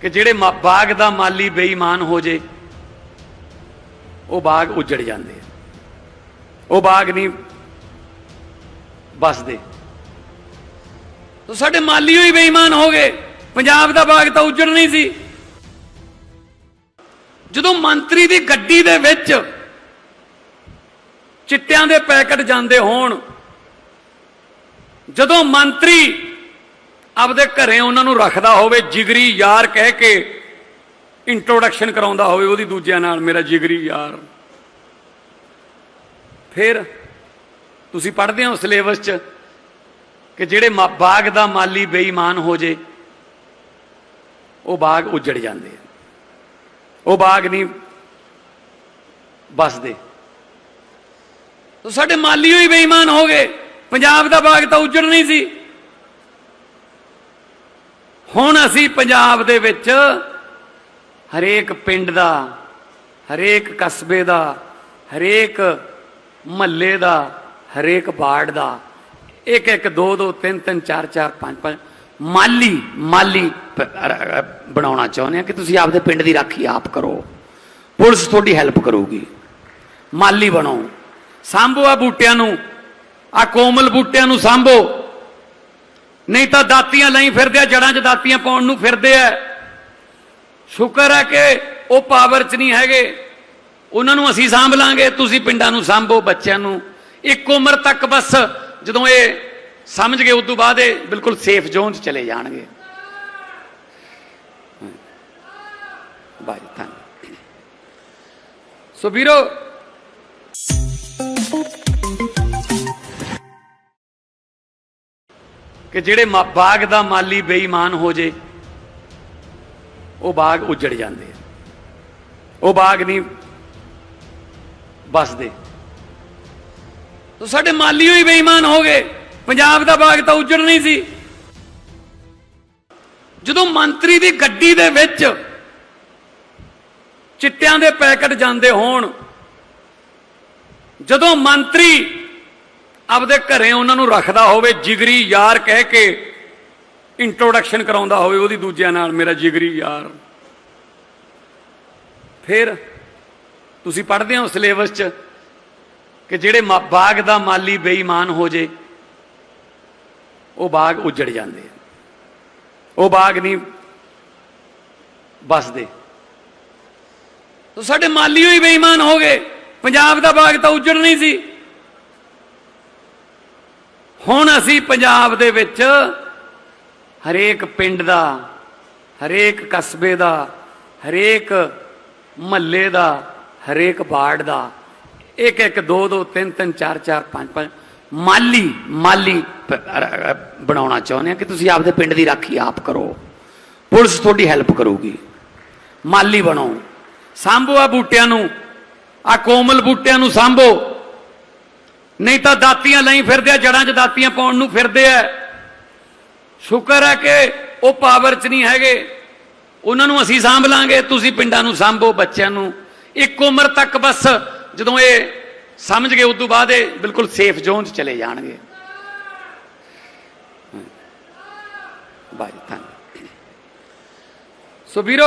ਕਿ ਜਿਹੜੇ ਬਾਗ ਦਾ ਮਾਲੀ ਬੇਈਮਾਨ ਹੋ ਜੇ, ਉਹ ਬਾਗ ਉਜੜ ਜਾਂਦੇ ਉਹ ਬਾਗ ਨਹੀਂ ਬਸਦੇ ਤਾਂ ਸਾਡੇ ਮਾਲੀ ਹੋਈ ਬੇਈਮਾਨ ਹੋ ਗਏ। ਪੰਜਾਬ ਦਾ ਬਾਗ ਤਾਂ ਉਜੜ ਨਹੀਂ ਸੀ। ਜਦੋਂ ਮੰਤਰੀ ਦੀ ਗੱਡੀ ਦੇ ਵਿੱਚ ਚਿੱਟਿਆਂ ਦੇ ਪੈਕਟ ਜਾਂਦੇ ਹੋਣ, ਜਦੋਂ ਮੰਤਰੀ ਆਪਦੇ ਘਰੇ ਉਹਨਾਂ ਨੂੰ ਰੱਖਦਾ ਹੋਵੇ, ਜਿਗਰੀ ਯਾਰ ਕਹਿ ਕੇ ਇੰਟਰੋਡਕਸ਼ਨ ਕਰਾਉਂਦਾ ਹੋਵੇ ਉਹਦੀ ਦੂਜਿਆਂ ਨਾਲ, ਮੇਰਾ ਜਿਗਰੀ ਯਾਰ। ਫਿਰ ਤੁਸੀਂ ਪੜ੍ਹਦੇ ਹੋ ਸਿਲੇਬਸ 'ਚ ਕਿ ਜਿਹੜੇ ਮਾ- ਬਾਗ ਦਾ ਮਾਲੀ ਬੇਈਮਾਨ ਹੋ ਜੇ, ਉਹ ਬਾਗ ਉਜੜ ਜਾਂਦੇ ਉਹ ਬਾਗ ਨਹੀਂ ਬਸਦੇ ਸਾਡੇ ਮਾਲੀ ਹੋਈ ਬੇਈਮਾਨ ਹੋ ਗਏ। ਪੰਜਾਬ ਦਾ ਬਾਗ ਤਾਂ ਉਜੜ ਨਹੀਂ ਸੀ। ਹੁਣ ਅਸੀਂ ਪੰਜਾਬ ਦੇ ਵਿੱਚ ਹਰੇਕ ਪਿੰਡ ਦਾ, ਹਰੇਕ ਕਸਬੇ ਦਾ, ਹਰੇਕ ਮਹੱਲੇ ਦਾ, ਹਰੇਕ ਵਾਰਡ ਦਾ, ਇੱਕ ਇੱਕ, ਦੋ ਦੋ, ਤਿੰਨ ਤਿੰਨ, ਚਾਰ ਚਾਰ, ਪੰਜ ਪੰਜ, ਮਾਲੀ ਮਾਲੀ ਬਣਾਉਣਾ ਚਾਹੁੰਦੇ ਆ ਕਿ ਤੁਸੀਂ ਆਪਦੇ ਪਿੰਡ ਦੀ ਰਾਖੀ ਆਪ ਕਰੋ। ਪੁਲਿਸ ਤੁਹਾਡੀ ਹੈਲਪ ਕਰੂਗੀ। ਮਾਲੀ ਬਣੋ। ਸਾਂਭੋ ਆ ਬੂਟਿਆਂ ਨੂੰ। ਆ ਕੋਮਲ ਬੂਟਿਆਂ ਨੂੰ ਸਾਂਭੋ। ਨਹੀਂ ਤਾਂ ਦਾਤੀਆਂ ਲਈ ਫਿਰਦੇ ਆ, ਜੜਾਂ 'ਚ ਦਾਤੀਆਂ ਪਾਉਣ ਨੂੰ ਫਿਰਦੇ ਆ। ਸ਼ੁਕਰ ਹੈ ਕਿ ਉਹ ਪਾਵਰ 'ਚ ਨਹੀਂ ਹੈਗੇ। ਉਹਨਾਂ ਨੂੰ ਅਸੀਂ ਸਾਂਭ ਲਾਂਗੇ, ਤੁਸੀਂ ਪਿੰਡਾਂ ਨੂੰ ਸਾਂਭੋ, ਬੱਚਿਆਂ ਨੂੰ। ਇੱਕ ਉਮਰ ਤੱਕ ਬਸ ਜਦੋਂ ਇਹ ਸਮਝ ਗਏ ਉਸ ਤੋਂ ਬਾਅਦ ਇਹ ਬਿਲਕੁਲ ਸੇਫ ਜ਼ੋਨ 'ਚ ਚਲੇ ਜਾਣਗੇ। ਬਾਈ ਥੈਂਕ ਸੋ ਵੀਰੋ ਕਿ ਜਿਹੜੇ ਬਾਗ ਦਾ ਮਾਲੀ ਬੇਈਮਾਨ ਹੋ ਜੇ, ਉਹ ਬਾਗ ਉਜੜ ਜਾਂਦੇ ਉਹ ਬਾਗ ਨਹੀਂ ਬਸਦੇ ਤਾਂ ਸਾਡੇ ਮਾਲੀ ਹੋਈ ਬੇਈਮਾਨ ਹੋ ਗਏ। ਪੰਜਾਬ ਦਾ ਬਾਗ ਤਾਂ ਉਜੜ ਨਹੀਂ ਸੀ। ਜਦੋਂ ਮੰਤਰੀ ਦੀ ਗੱਡੀ ਦੇ ਵਿੱਚ ਚਿੱਟਿਆਂ ਦੇ ਪੈਕਟ ਜਾਂਦੇ ਹੋਣ, ਜਦੋਂ ਮੰਤਰੀ ਆਪਦੇ ਘਰੇ ਉਹਨਾਂ ਨੂੰ ਰੱਖਦਾ ਹੋਵੇ, ਜਿਗਰੀ ਯਾਰ ਕਹਿ ਕੇ ਇੰਟਰੋਡਕਸ਼ਨ ਕਰਾਉਂਦਾ ਹੋਵੇ ਉਹਦੀ ਦੂਜਿਆਂ ਨਾਲ, ਮੇਰਾ ਜਿਗਰੀ ਯਾਰ। ਫਿਰ ਤੁਸੀਂ ਪੜ੍ਹਦੇ ਹੋ ਸਿਲੇਬਸ 'ਚ ਕਿ ਜਿਹੜੇ ਮਾ- ਬਾਗ ਦਾ ਮਾਲੀ ਬੇਈਮਾਨ ਹੋ ਜੇ, ਉਹ ਬਾਗ ਉਜੜ ਜਾਂਦੇ ਆ। ਉਹ ਬਾਗ ਨਹੀਂ ਬਸਦੇ ਤਾਂ ਸਾਡੇ ਮਾਲੀ ਹੋਈ ਬੇਈਮਾਨ ਹੋ ਗਏ। ਪੰਜਾਬ ਦਾ ਬਾਗ ਤਾਂ ਉਜੜ ਨਹੀਂ ਸੀ। ਹੁਣ ਅਸੀਂ ਪੰਜਾਬ ਦੇ ਵਿੱਚ ਹਰੇਕ ਪਿੰਡ ਦਾ, ਹਰੇਕ ਕਸਬੇ ਦਾ, ਹਰੇਕ ਮਹੱਲੇ ਦਾ, ਹਰੇਕ ਵਾਰਡ ਦਾ, ਇੱਕ ਇੱਕ ਦੋ ਦੋ ਤਿੰਨ ਤਿੰਨ ਚਾਰ ਚਾਰ ਪੰਜ ਪੰਜ ਮਾਲੀ ਮਾਲੀ ਬਣਾਉਣਾ ਚਾਹੁੰਦੇ ਆ ਕਿ ਤੁਸੀਂ ਆਪਦੇ ਪਿੰਡ ਦੀ ਰਾਖੀ ਆਪ ਕਰੋ। ਪੁਲਿਸ ਤੁਹਾਡੀ ਹੈਲਪ ਕਰੂਗੀ। ਮਾਲੀ ਬਣੋ। ਸਾਂਭੋ ਆ ਬੂਟਿਆਂ ਨੂੰ। ਆ ਕੋਮਲ ਬੂਟਿਆਂ ਨੂੰ ਸਾਂਭੋ। ਨਹੀਂ ਤਾਂ ਦਾਤੀਆਂ ਲਈ ਫਿਰਦੇ ਆ, ਜੜਾਂ 'ਚ ਦਾਤੀਆਂ ਪਾਉਣ ਨੂੰ ਫਿਰਦੇ ਆ। ਸ਼ੁਕਰ ਹੈ ਕਿ ਉਹ ਪਾਵਰ 'ਚ ਨਹੀਂ ਹੈਗੇ। ਉਹਨਾਂ ਨੂੰ ਅਸੀਂ ਸਾਂਭ ਲਾਂਗੇ, ਤੁਸੀਂ ਪਿੰਡਾਂ ਨੂੰ ਸਾਂਭੋ, ਬੱਚਿਆਂ ਨੂੰ। ਇੱਕ ਉਮਰ ਤੱਕ ਬਸ ਜਦੋਂ ਇਹ ਸਮਝ ਗਏ ਉਸ ਤੋਂ ਬਾਅਦ ਇਹ ਬਿਲਕੁਲ ਸੇਫ ਜ਼ੋਨ 'ਚ ਚਲੇ ਜਾਣਗੇ। ਬਾਈ ਥੈਂਕ ਸੋ ਵੀਰੋ